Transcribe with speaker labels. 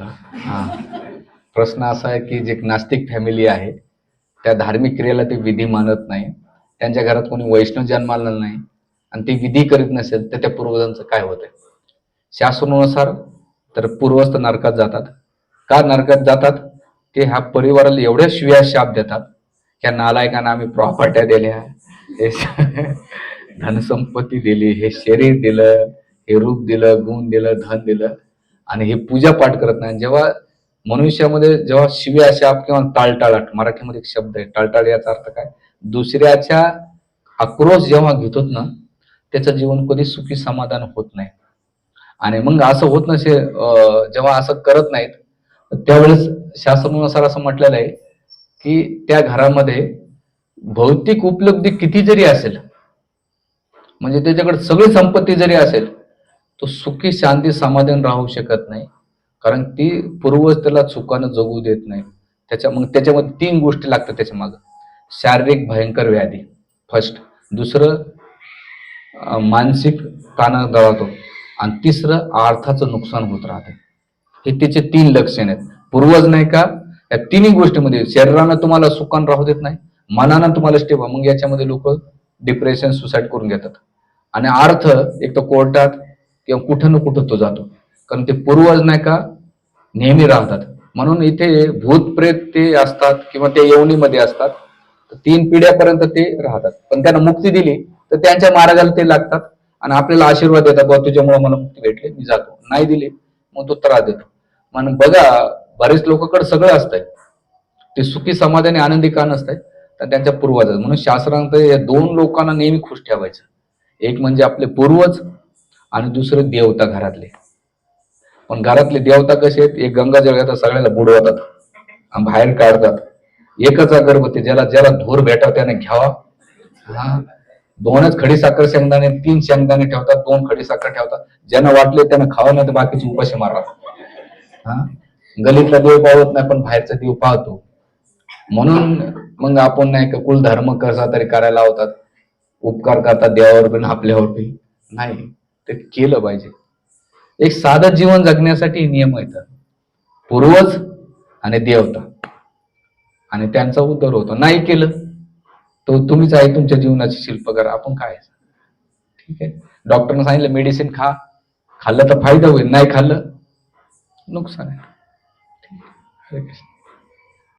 Speaker 1: हा. प्रश्न असा आहे की जे नास्तिक फॅमिली आहे त्या धार्मिक क्रियेला ते विधी मानत नाही. त्यांच्या घरात कोणी वैष्णव जन्माला नाही आणि ते विधी करीत नसेल तर त्या पूर्वजांचं काय होतं आहे शासनानुसार तर पूर्वज तर नरकात जातात. का नरकात जातात? ते ह्या परिवाराला एवढ्या शिव्या शाप देतात ह्या नालायकांना आम्ही प्रॉपर्ट्या दिल्या हे धनसंपत्ती दिली हे शरीर दिलं हे रूप दिलं गुण दिलं धन दिलं. आणि हे पूजा पाठ करत नाही. जेव्हा मनुष्यामध्ये जेव्हा शिव्या शाप किंवा टाळटाळाट मराठीमध्ये एक शब्द आहे टाळटाळ याचा अर्थ काय? दुसऱ्याच्या आक्रोश जेव्हा घेतो ना त्याचं जीवन कधी सुखी समाधान होत नाही. आणि मग असं होत नसे जेव्हा असं करत नाहीत त्यावेळेस शास्त्रानुसार असं म्हटलेलं आहे की त्या घरामध्ये भौतिक उपलब्धी किती जरी असेल म्हणजे त्याच्याकडे सगळी संपत्ती जरी असेल तो सुखी शांती समाधान राहू शकत नाही. कारण ती पूर्वज त्याला सुखानं जगू देत नाही. त्याच्या मग त्याच्यामध्ये तीन गोष्टी लागतात त्याच्या मागं. शारीरिक भयंकर व्याधी. फर्स्ट दुसरं मानसिक ताण राहतो आणि तिसरं अर्थाचं नुकसान होत राहते. हे त्याचे तीन लक्षण आहेत. पूर्वज नाही का या तिन्ही गोष्टीमध्ये शरीरानं तुम्हाला सुखान राहू देत नाही मनानं तुम्हाला स्टेप मग याच्यामध्ये लोक डिप्रेशन सुसाईड करून घेतात. आणि अर्थ एक तर कोर्टात किंवा कुठं ना कुठं तो जातो. कारण ते पूर्वज नाही का नेहमी राहतात. म्हणून इथे भूत प्रेत ते असतात किंवा ते येवणीमध्ये असतात. तर तीन पिढ्यापर्यंत ते राहतात. पण त्यांना मुक्ती दिली तर त्यांच्या मार्गाला ते लागतात आणि आपल्याला आशीर्वाद देतात. बाबा तुझ्यामुळे मला मुक्ती भेटली मी जातो. नाही दिली मग तो त्रास देतो. म्हणून बघा बरेच लोकांकडे सगळं असतंय. ते सुखी समाधानी आनंदी का नसतंय? तर त्यांच्या पूर्वजात. म्हणून शास्त्रांत या दोन लोकांना नेहमी खुश ठेवायचं. एक म्हणजे आपले पूर्वज आणि दुसरे देवता घरातले. पण घरातले देवता कसे आहेत? एक गंगाजळ घेतात सगळ्याला बुडवतात. आणि बाहेर काढतात. एकच अगरबत्ती ज्याला ज्याला धूर भेटाव त्याने घ्यावा. हा? दोनच खडी साखर शेंगदाणे तीन शेंगदाणे ठेवतात दोन खडी साखर ठेवतात. ज्यांना वाटले त्यांना खावा नाही तर बाकीचे उपाशी मारतात. हा? गलीतला देव पावत नाही पण बाहेरचा देव पाहतो. म्हणून मग आपण नाही का कुलधर्म कसा तरी करायला होतात उपकार करतात देवावर पण आपल्यावर पण. नाही. ते केलं पाहिजे. एक साधं जीवन जगण्यासाठी नियम आहेत. पूर्वज आणि देवता. आणि त्यांचा उद्धर होतो. नाही केलं तो तुम्हीच आहे तुमच्या जीवनाची शिल्पकार. आपण काय? ठीक आहे. डॉक्टरनं सांगितलं मेडिसिन खा. खाल्लं तर फायदा होईल. नाही खाल्लं नुकसान आहे. ठीक आहे. हरे कृष्ण.